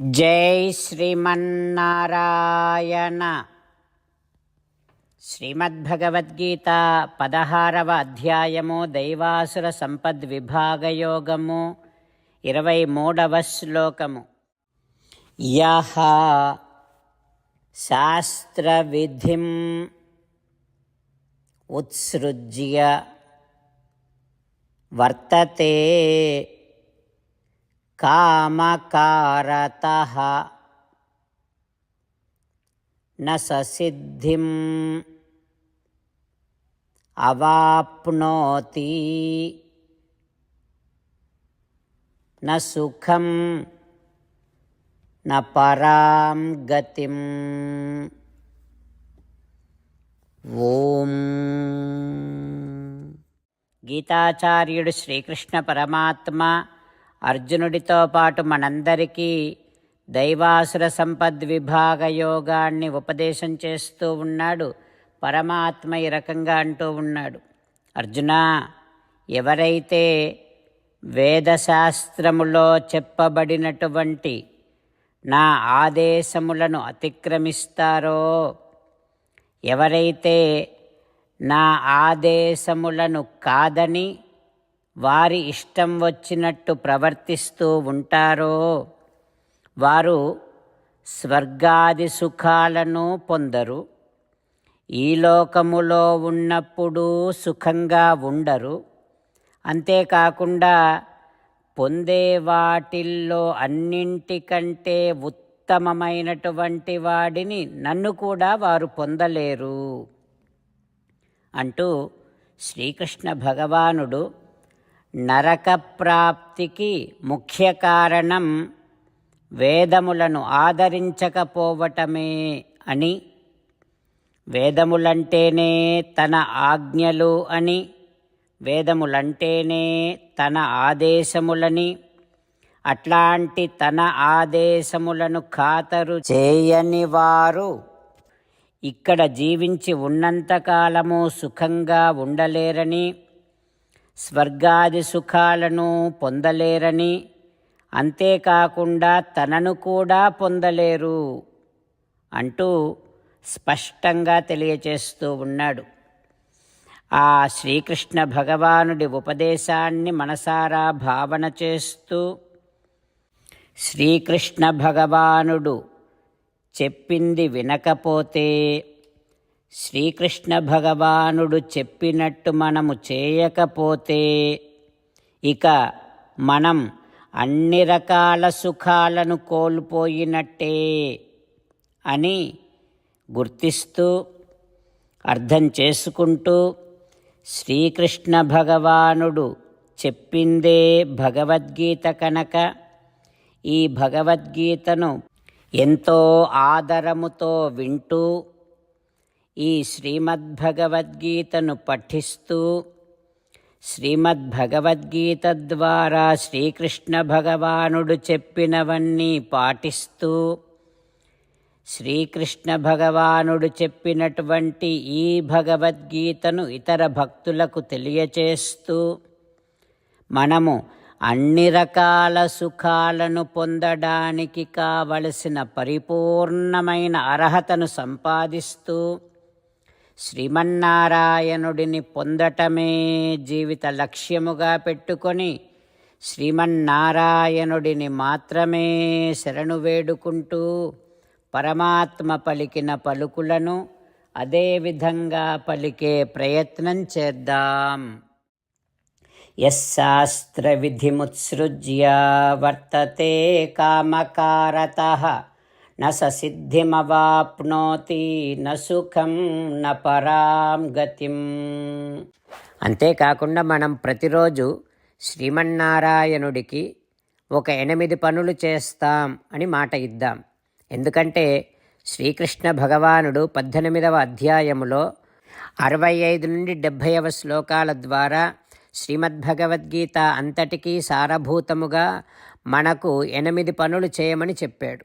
జై శ్రీమన్నారాయణ. శ్రీమద్భగవద్గీత పదహారవ అధ్యాయము దైవాసుర సంపద్ విభాగయోగము ఇరవై మూడవ శ్లోకము. యహ శాస్త్రవిధిం ఉత్సృజ్య వర్తతే కామకారత నిద్ధిం అవాప్నోతి నుఖం పరాం గతిం ఓం గీతాచార్యుడు శ్రీకృష్ణ పరమాత్మ అర్జునుడితో పాటు మనందరికీ దైవాసుర సంపద్విభాగ యోగాన్ని ఉపదేశం చేస్తూ ఉన్నాడు. పరమాత్మ ఈ రకంగా అంటూ ఉన్నాడు. అర్జున ఎవరైతే వేదశాస్త్రములో చెప్పబడినటువంటి నా ఆదేశములను అతిక్రమిస్తారో ఎవరైతే నా ఆదేశములను కాదని వారి ఇష్టం వచ్చినట్టు ప్రవర్తిస్తూ ఉంటారో వారు స్వర్గాది సుఖాలను పొందరు ఈ లోకములో ఉన్నప్పుడు సుఖంగా ఉండరు. అంతేకాకుండా పొందే వాటిల్లో అన్నింటికంటే ఉత్తమమైనటువంటి వాడిని నన్ను కూడా వారు పొందలేరు. అంటూ శ్రీకృష్ణ భగవానుడు నరక ప్రాప్తికి ముఖ్య కారణం వేదములను ఆదరించకపోవటమే అని వేదములంటేనే తన ఆజ్ఞలు అని వేదములంటేనే తన ఆదేశములని అట్లాంటి తన ఆదేశములను ఖాతరు చేయని వారు ఇక్కడ జీవించి ఉన్నంతకాలము సుఖంగా ఉండలేరని స్వర్గాది సుఖాలను పొందలేరని. అంతేకాకుండా తనను కూడా పొందలేరు అంటూ స్పష్టంగా తెలియచేస్తూ ఉన్నాడు. ఆ శ్రీకృష్ణ భగవానుడి ఉపదేశాన్ని మనసారా భావన చేస్తూ శ్రీకృష్ణ భగవానుడు చెప్పింది వినకపోతే శ్రీకృష్ణ భగవానుడు చెప్పినట్టు మనము చేయకపోతే ఇక మనం అన్ని రకాల సుఖాలను కోల్పోయినట్టే అని గుర్తిస్తూ అర్థం చేసుకుంటూ శ్రీకృష్ణ భగవానుడు చెప్పిందే భగవద్గీత కనుక. ఈ భగవద్గీతను ఎంతో ఆదరముతో వింటూ ఈ శ్రీమద్భగవద్గీతను పఠిస్తూ శ్రీమద్భగవద్గీత ద్వారా శ్రీకృష్ణ భగవానుడు చెప్పినవన్నీ పాటిస్తూ శ్రీకృష్ణ భగవానుడు చెప్పినటువంటి ఈ భగవద్గీతను ఇతర భక్తులకు తెలియచేస్తూ మనము అన్ని రకాల సుఖాలను పొందడానికి కావలసిన పరిపూర్ణమైన అర్హతను సంపాదిస్తూ శ్రీమన్నారాయణుడిని పొందటమే జీవిత లక్ష్యముగా పెట్టుకొని శ్రీమన్నారాయణుడిని మాత్రమే శరణు వేడుకుంటూ పరమాత్మ పలికిన పలుకులను అదేవిధంగా పలికే ప్రయత్నం చేద్దాం. యశాస్త్రవిధిముత్సృజ్య వర్తతే కామకారత న స సిద్ధిమవాప్నోతి న సుఖం న పరాం గతిం. అంతేకాకుండా మనం ప్రతిరోజు శ్రీమన్నారాయణుడికి ఒక ఎనిమిది పనులు చేస్తాం అని మాట ఇద్దాం. ఎందుకంటే శ్రీకృష్ణ భగవానుడు పద్దెనిమిదవ అధ్యాయములో అరవై ఐదు నుండి డెబ్భైవ శ్లోకాల ద్వారా శ్రీమద్భగవద్గీత అంతటికీ సారభూతముగా మనకు ఎనిమిది పనులు చేయమని చెప్పాడు.